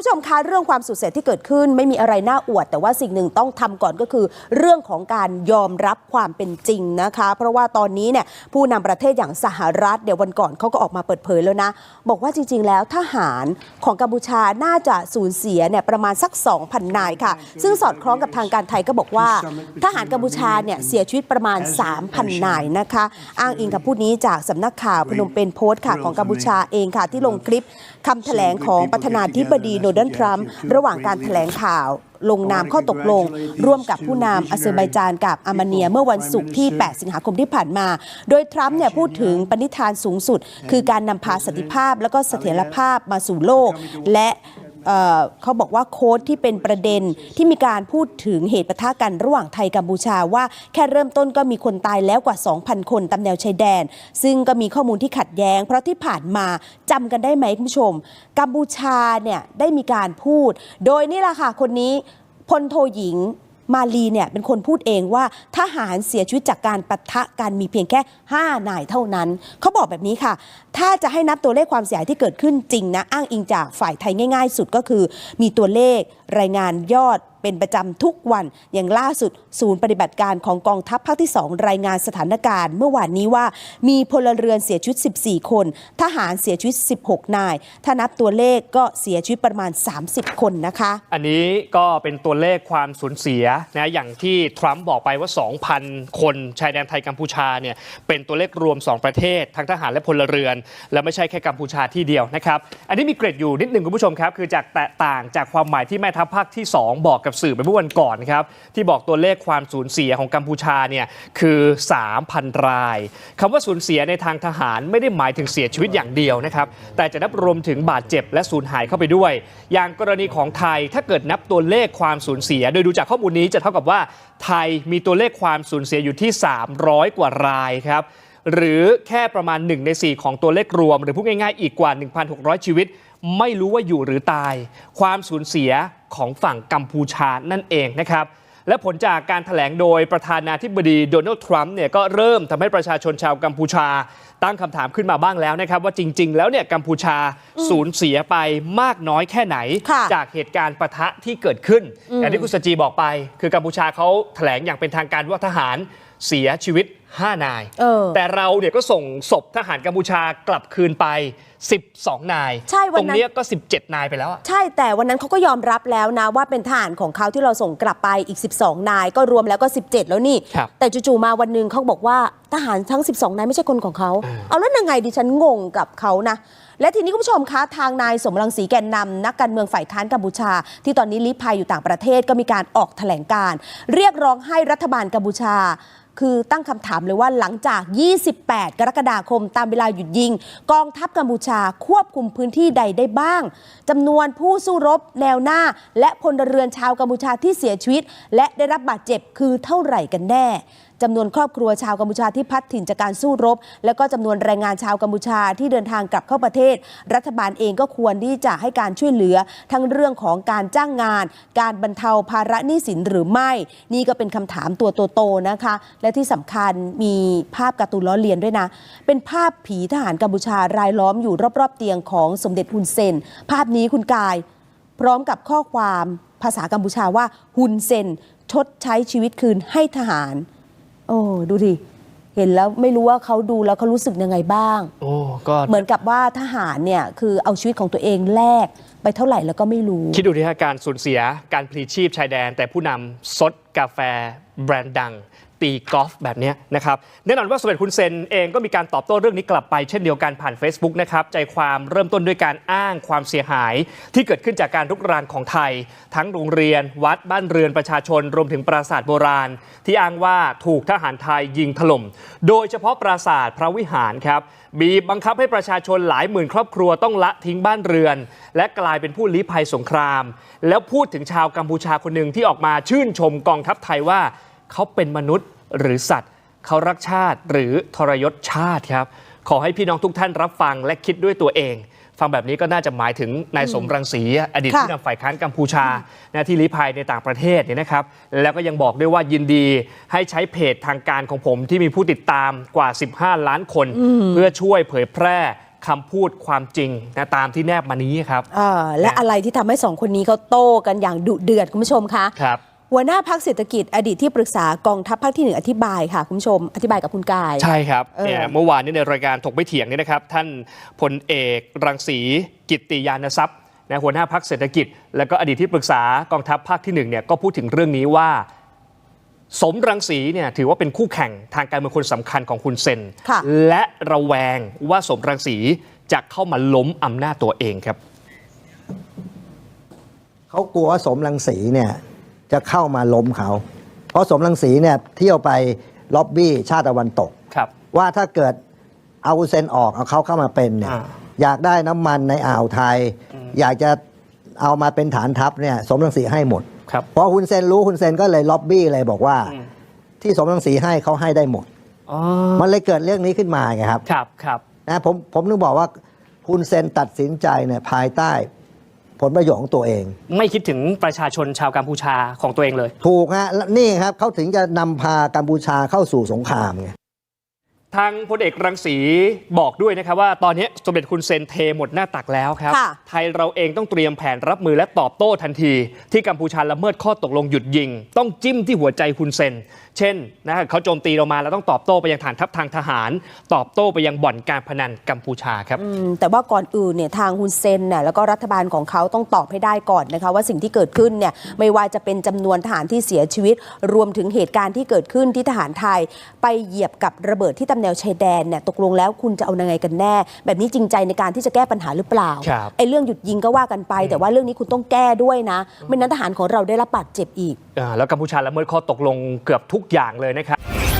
ผู้ชมคะเรื่องความสูญเสียที่เกิดขึ้นไม่มีอะไรน่าอวด แต่ว่าสิ่งหนึ่งต้องทำก่อนก็คือ เรื่องของการยอมรับความเป็นจริงนะคะ เพราะว่าตอนนี้เนี่ยผู้นำประเทศอย่างสหรัฐเดี๋ยววันก่อนเขาก็ออกมาเปิดเผยแล้วนะ บอกว่าจริง ๆ แล้วทหารของกัมพูชาน่าจะสูญเสียเนี่ยประมาณสัก 2,000 นายค่ะ ซึ่งสอดคล้องกับทางการไทยก็บอกว่า ทหารกัมพูชาเนี่ยเสียชีวิตประมาณ 3,000 นายนะคะ อ้างอิงกับพูดนี้จากสำนักข่าวพนมเปญโพสต์ค่ะของกัมพูชาเองค่ะที่ลงคลิปคำแถลงของประธานาธิบดีโดนัลด์ทรัมป์ระหว่างการแถลงข่าว ลงนามข้อตกลง ร่วมกับผู้นำอาเซอร์ไบจานกับอาร์เมเนียเมื่อวันศุกร์ที่ 8 สิงหาคมที่ผ่านมา โดยทรัมป์เนี่ยพูดถึงปณิธานสูงสุด คือการนำพาสันติภาพและก็เสถียรภาพมาสู่โลก และ เขาบอกว่าโค้ดที่เป็นประเด็นที่มีการพูดถึงเหตุปะทะกันระหว่างไทยกัมพูชาว่าแค่เริ่มต้นก็มีคนตายแล้วกว่า 2,000 คนตามแนวชายแดน ซึ่งก็มีข้อมูลที่ขัดแย้ง เพราะที่ผ่านมาจำกันได้ไหมคุณผู้ชม กัมพูชาเนี่ยได้มีการพูด โดยนี่แหละค่ะคนนี้พลโทหญิง มาลีเนี่ยเป็นคนพูดเองว่าทหารเสียชีวิตจากการปะทะกันมีเพียงแค่ 5 นายเท่านั้น เขาบอกแบบนี้ค่ะ ถ้าจะให้นับตัวเลขความเสียหายที่เกิดขึ้นจริงนะ อ้างอิงจากฝ่ายไทยง่าย ๆ สุดก็คือ มีตัวเลขรายงานยอด เป็นประจำทุกวัน อย่างล่าสุด ศูนย์ปฏิบัติการของกองทัพภาคที่ 2 รายงานสถานการณ์เมื่อวานนี้ว่า มีพลเรือนเสียชีวิต 14 คน ทหารเสียชีวิต 16 นาย ถ้านับตัวเลขก็เสียชีวิตประมาณ 30 คนนะคะ อันนี้ก็เป็นตัวเลขความสูญเสียนะอย่างที่ทรัมป์บอกไปว่า 2,000 คนชายแดนไทยกัมพูชาเนี่ยเป็นตัวเลขรวม 2 ประเทศ ทั้งทหารและพลเรือน และไม่ใช่แค่กัมพูชาที่เดียวนะครับ อันนี้มีเกร็ดอยู่นิดหนึ่งคุณผู้ชมครับ คือจากแตกต่างจากความหมายที่แม่ทัพภาคที่ 2 บอกกับสื่อไปเมื่อวันก่อนครับที่บอกตัวเลขความสูญเสียของกัมพูชาเนี่ยคือ 3,000 รายคำว่าสูญเสียในทางทหารไม่ได้หมายถึงเสียชีวิตอย่างเดียวนะครับแต่จะนับรวมถึงบาดเจ็บและสูญหายเข้าไปด้วย อย่างกรณีของไทยถ้าเกิดนับตัวเลขความสูญเสีย โดยดูจากข้อมูลนี้จะเท่ากับว่าไทยมีตัวเลขความสูญเสียอยู่ที่ 300 กว่ารายครับหรือแค่ประมาณ 1 ใน 4 ของตัวเลขรวม หรือพูดง่ายๆ อีกกว่า 1,600 ชีวิต ไม่รู้ว่าอยู่หรือตาย ความสูญเสียของฝั่งกัมพูชานั่นเองนะครับและผลจากการถแถลงโดยประธานาธิบดีโดนัลด์ทรัมป์เนี่ยก็เริ่มทำให้ประชาชนชาวกัมพูชา ตั้งคำถามขึ้นมาบ้างแล้วนะครับว่าจริง ๆ แล้วเนี่ยกัมพูชาสูญเสียไปมากน้อยแค่ไหนค่ะจากเหตุการณ์ปะทะที่เกิดขึ้นอย่างที่คุณสจีบอกไป คือกัมพูชาเขาแถลงอย่างเป็นทางการว่าทหารเสียชีวิต 5 นาย เออ แต่เราเนี่ยก็ส่งศพทหารกัมพูชากลับคืนไป 12 นาย ใช่วันนั้นตรงเนี้ยก็ 17 นายไปแล้วอะใช่แต่วันนั้นเขาก็ยอมรับแล้วนะว่าเป็นทหารของเขาที่เราส่งกลับไปอีก 12 นาย ก็รวมแล้วก็ 17 แล้วนี่ ครับ แต่จู่ๆมาวันหนึ่งเขาบอกว่าทหารทั้ง 12 นายไม่ใช่คนของเขา เอาแล้วยังไงดิฉันงงกับเขานะ และทีนี้คุณผู้ชมคะทางนายสมรังสีแกนนำนักการเมืองฝ่ายค้านกัมพูชา ที่ตอนนี้ลี้ภัยอยู่ต่างประเทศก็มีการออกแถลงการณ์เรียกร้องให้รัฐบาลกัมพูชา คือตั้งคำถามเลยว่าหลังจาก 28 กรกฎาคมตามเวลาหยุดยิง กองทัพกัมพูชาควบคุมพื้นที่ใดได้บ้างจำนวนผู้สู้รบแนวหน้า และพลเรือนชาวกัมพูชาที่เสียชีวิต และได้รับบาดเจ็บคือเท่าไหร่กันแน่ จำนวนครอบครัวชาวกัมพูชาที่พัดถิ่นจากการสู้รบ แล้วก็จำนวนแรงงานชาวกัมพูชาที่เดินทางกลับเข้าประเทศ รัฐบาลเองก็ควรที่จะให้การช่วยเหลือ ทั้งเรื่องของการจ้างงาน การบรรเทาภาระหนี้สินหรือไม่ นี่ก็เป็นคำถามตัวโตๆนะคะ และที่สำคัญมีภาพการ์ตูนล้อเลียนด้วยนะ เป็นภาพผีทหารกัมพูชารายล้อมอยู่รอบๆเตียงของสมเด็จฮุนเซน ภาพนี้คุณกาย พร้อมกับข้อความภาษากัมพูชาว่าฮุนเซนชดใช้ชีวิตคืนให้ทหาร โอ้ดูดิเห็นแล้วไม่รู้ว่าเขาดูแล้วเขารู้สึกยังไงบ้าง โอ้ก็เหมือนกับว่าทหารเนี่ยคือเอาชีวิตของตัวเองแลกไปเท่าไหร่แล้วก็ไม่รู้ คิดดูที่การสูญเสียการพลีชีพชายแดน แต่ผู้นำซดกาแฟแบรนด์ดัง ตีกอล์ฟแบบนี้นะครับแน่นอนว่าสมเด็จคุณเซนเองก็มีการตอบโต้เรื่องนี้กลับไปเช่นเดียวกันผ่าน Facebook นะครับใจความเริ่มต้นด้วยการอ้างความเสียหาย ที่เกิดขึ้นจากการรุกรานของไทย ทั้งโรงเรียน วัดบ้านเรือนประชาชนรวมถึงปราสาทโบราณ ที่อ้างว่าถูกทหารไทยยิงถล่ม โดยเฉพาะปราสาทพระวิหารครับบีบบังคับให้ประชาชนหลายหมื่นครอบครัวต้องละทิ้งบ้านเรือน และกลายเป็นผู้ลี้ภัยสงคราม แล้วพูดถึงชาวกัมพูชาคนหนึ่งที่ออกมาชื่นชมกองทัพไทยว่าเขาเป็นมนุษย์หรือสัตว์ เขารักชาติหรือทรยศชาติครับ ขอให้พี่น้องทุกท่านรับฟังและคิดด้วยตัวเอง ฟังแบบนี้ก็น่าจะหมายถึงนายสมรังสีอดีตค่ะผู้นำฝ่ายค้านกัมพูชาหน้าที่ลี้ภัยในต่างประเทศเนี่ยนะครับ แล้วก็ยังบอกด้วยว่ายินดีให้ใช้เพจทางการของผมที่มีผู้ติดตามกว่า 15 ล้านคน เพื่อช่วยเผยแพร่คำพูดความจริงนะตามที่แนบมานี้ครับเอ่อและอะไรที่ทำให้สองคนนี้เขาโต้กันอย่างดุเดือดคุณผู้ชมคะครับ หัวหน้าพักเศรษฐกิจอดีตที่ปรึกษากองทัพภาคที่หนึ่งอธิบายค่ะ คุณผู้ชม อธิบายกับคุณกายใช่ครับเออเนี่ยเมื่อวานนี้ในรายการถกไม่เถียงเนี่ยนะครับ ท่านพลเอกรังสีกิตติยานทรัพย์นะหัวหน้าพักเศรษฐกิจ และก็อดีตที่ปรึกษากองทัพภาคที่หนึ่งเนี่ยก็พูดถึงเรื่องนี้ว่า สมรังสีเนี่ยถือว่าเป็นคู่แข่งทางการเมืองคนสำคัญของคุณเซนค่ะและระแวงว่าสมรังสีจะเข้ามาล้มอำนาจตัวเองครับเขากลัวว่าสมรังสีเนี่ย จะเข้ามาล้มเขา เพราะสมรังสีเนี่ยเที่ยวไปล็อบบี้ชาติตะวันตก ครับ ว่าถ้าเกิดเอาฮุนเซนออกเอาเขาเข้ามาเป็นเนี่ยอ่าอยากได้น้ำมันในอ่าวไทยอยากจะเอามาเป็นฐานทัพเนี่ยสมรังสีให้หมด ครับพอฮุนเซนรู้ฮุนเซนก็เลยล็อบบี้เลยบอกว่า อืมที่สมรังสีให้เขาให้ได้หมด อ๋อมันเลยเกิดเรื่องนี้ขึ้นมาไงครับ ครับครับ นะผมผมนึกบอกว่าฮุนเซนตัดสินใจเนี่ยภายใต้ ผลประโยชน์ของตัวเอง ไม่คิดถึงประชาชนชาวกัมพูชาของตัวเองเลย ถูกฮะแล้วนี่ครับเขาถึงจะนำพากัมพูชาเข้าสู่สงครามไง ทางพลเอกรังสีบอกด้วยนะครับว่าตอนนี้สมเด็จคุณเซนเทหมดหน้าตักแล้วครับค่ะไทยเราเองต้องเตรียมแผนรับมือและตอบโต้ทันที ที่กัมพูชาละเมิดข้อตกลงหยุดยิง ต้องจิ้มที่หัวใจคุณเซน เช่นนะเขาโจมตีเรามาแล้วต้องตอบโต้ไปยังฐานทัพทางทหาร ตอบโต้ไปยังบ่อนการพนันกัมพูชาครับอืมแต่ว่าก่อนอื่นเนี่ยทางฮุนเซนน่ะแล้วก็รัฐบาลของเขาต้องตอบให้ได้ก่อนนะคะว่าสิ่งที่เกิดขึ้นเนี่ยไม่ว่าจะเป็นจำนวนทหารที่เสียชีวิต รวมถึงเหตุการณ์ที่เกิดขึ้นที่ทหารไทย ไปเหยียบกับระเบิดที่ตำแนวชายแดนเนี่ยตกลงแล้วคุณจะเอายังไงกันแน่ แบบนี้จริงใจในการที่จะแก้ปัญหาหรือเปล่าครับไอ้เรื่องหยุดยิงก็ว่ากันไป แต่ว่าเรื่องนี้คุณต้องแก้ด้วยนะ ไม่นั้นทหารของเราได้รับบาดเจ็บอีก อ่าแล้วกัมพูชาละเมิดข้อตกลงเกือบทุกอย่างเลยนะครับทำ